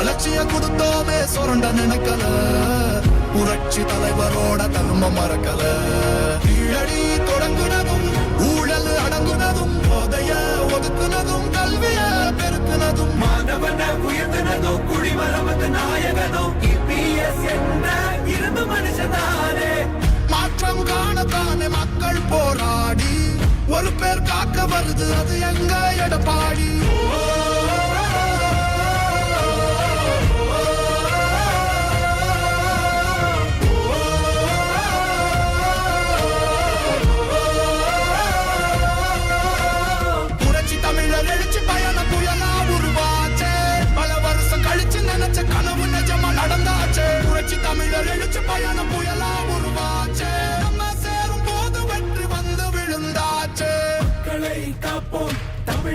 வளர்ச்சிய கொடுத்தோமே சுரண்ட நினைக்கல. புரட்சி தலைவரோட தர்ம மறக்கல. கீழடி தொடங்குனதும் ஊழல் அடங்குனதும் போதைய ஒதுக்குனதும் கல்விய பெருக்குனதும். மாணவன உயர்த்தினதோ குடிமரமது நாயகனோ இபிஎஸ் என்ற இருந்து மனுஷனாரே மாற்றம் காணத்தானே மக்கள் போராடி. ஒரு பேர் காக்க வருது அது எங்க எடப்பாடி?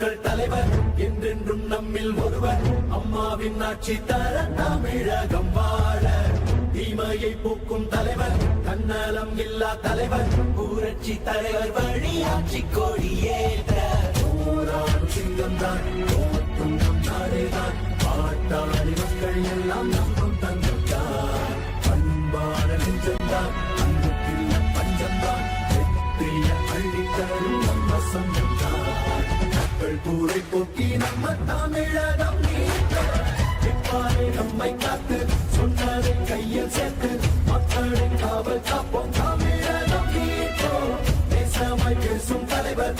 மக்கள் தலைவர் என்றென்றும் நம்மில் ஒருவர். அம்மாவின் ஆட்சி தர தமிழகம் வாழ. தீமையை போக்கும் தலைவர் தன்னலம் இல்லா தலைவர். ஊரட்சி தலைவர் வழி ஆட்சி கொடியேற்ற. போராடும் சிங்கம்தான் தோற்றும் பாட்டாளி மக்கள் எல்லாம் நம்பும் மக்கள் போக்கி நம்ம தமிழகம் நீக்க நம்மை காத்து சொன்னதை கையில் சேர்த்து மக்களின் காவல் காப்போம் தமிழகம் நீப்போம் பேசாமல் பேசும் தலைவர்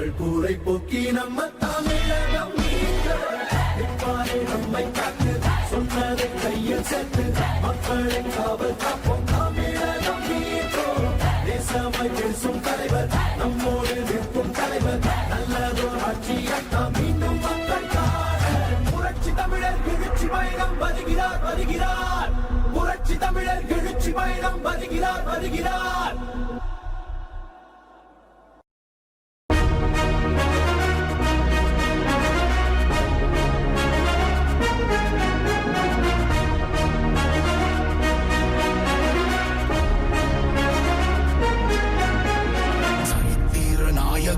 எங்கள் கூரை போக்கி நம்ம தமிழகம் நம்மை காத்து சொன்னதை கையில் சேர்த்து. மக்களை காவல் காப்போம் தமிழகம் மீட்போம். தேசமாய் பேசும் தலைவர் நம்மோடு நிற்கும் தலைவர். நல்லதோர் ஆட்சியத்தான் மீண்டும் மக்கள் காண புரட்சி தமிழர் எழுச்சி பயணம் வருகிறார் வருகிறார். புரட்சி தமிழர் எழுச்சி பயணம் வருகிறார் வருகிறார்.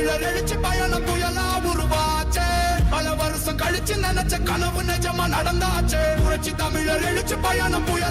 தமிழர் எழுச்சி பயணம் புயலா உருவாச்சே. பல வருஷம் கழிச்சு நினைச்ச கனவு நிஜமா நடந்தாச்சே. புரட்சி தமிழர் எழுச்சி பயணம் புயல்